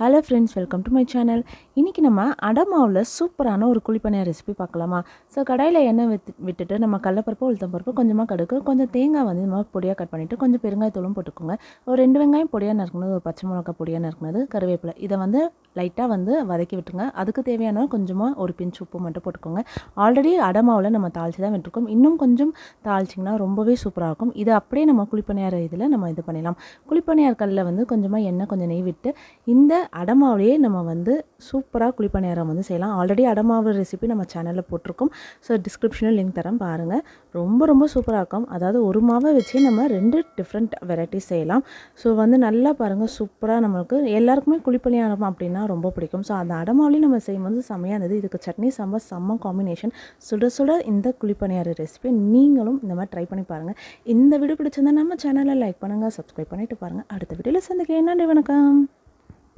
Hello friends welcome to my channel இன்றைக்கி நம்ம அடமாவில் சூப்பரான ஒரு குழிப்பணியார ரெசிபி பார்க்கலாமா? ஸோ கடையில் எண்ணெய் வித்து விட்டுட்டு நம்ம கடலப்பருப்பு உளுத்தம் பருப்பு கொஞ்சமாக கடுகு கொஞ்சம் தேங்காய் வந்து இந்த மாதிரி பொடியாக கட் பண்ணிவிட்டு கொஞ்சம் பெருங்காயத்தூளும் போட்டுக்கோங்க. ஒரு ரெண்டு வெங்காயம் பொடியாக நறுக்கணும் ஒரு பச்சை மிளகா பொடியாக நறுக்கினது கருவேப்பிலை. இதை வந்து லைட்டாக வந்து வதக்கி விட்டுருங்க. அதுக்கு தேவையான கொஞ்சமாக ஒரு பிஞ்ச் உப்பு மட்டும் போட்டுக்கோங்க. ஆல்ரெடி அடமாவில் நம்ம தாளித்து தான் விட்டுருக்கோம். இன்னும் கொஞ்சம் தாளிச்சிங்கன்னா ரொம்பவே சூப்பராக இருக்கும் இது அப்படியே நம்ம குழிப்பணியார் இதில் நம்ம இது பண்ணிடலாம். குழிப்பணியார் கல்லில் வந்து கொஞ்சமாக எண்ணெய் கொஞ்சம் நெய் விட்டு இந்த அடமாவிலேயே நம்ம வந்து சூப்பராக குழிப்பணியாரம் வந்து செய்யலாம். ஆல்ரெடி அடமாவு ரெசிபி நம்ம சேனலில் போட்டிருக்கோம். ஸோ டிஸ்கிரிப்ஷனில் லிங்க் தரேன் பாருங்கள் ரொம்ப ரொம்ப சூப்பராக இருக்கும். அதாவது ஒரு மாவை வச்சு நம்ம ரெண்டு டிஃப்ரெண்ட் வெரைட்டிஸ் செய்யலாம். ஸோ வந்து நல்லா பாருங்கள் சூப்பராக நம்மளுக்கு எல்லாருக்குமே குழிப்பணியாரம் அப்படின்னா ரொம்ப பிடிக்கும். ஸோ அந்த அடமாவிலையும் நம்ம செய்யும்போது செம்மையாக இருந்தது. இதுக்கு சட்னி சாம்பார் செம்ம காம்பினேஷன் சுட சுட இந்த குழிப்பணியார ரெசிபி நீங்களும் இந்த மாதிரி ட்ரை பண்ணி பாருங்கள் இந்த வீடியோ பிடிச்சிருந்தா நம்ம சேனலை லைக் பண்ணுங்கள் சப்ஸ்கிரைப் பண்ணிட்டு பாருங்கள் அடுத்த வீடியோவில் சந்திக்கிறேன். நன்றி வணக்கம்.